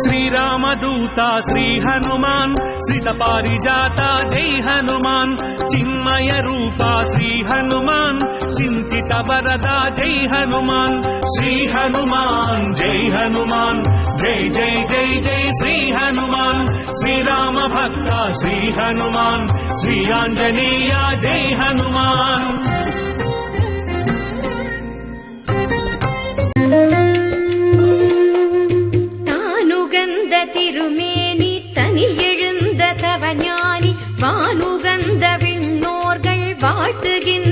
श्रीरामदूता श्रीहनुमान् श्रितपारिजाता जय हनुमान् चिन्मयरूपा श्रीहनुमान् चिन्तितवरदा जय हनुमान् श्रीहनुमान् जय हनुमान् जय जय जय जय श्रीहनुमान् श्रीरामभक्ता श्रीहनुमान् श्री आञ्जनेया जय हनुमान् தனி எழுந்த தவஞானி வானுகந்த விண்ணோர்கள் வாழ்த்துகின்ற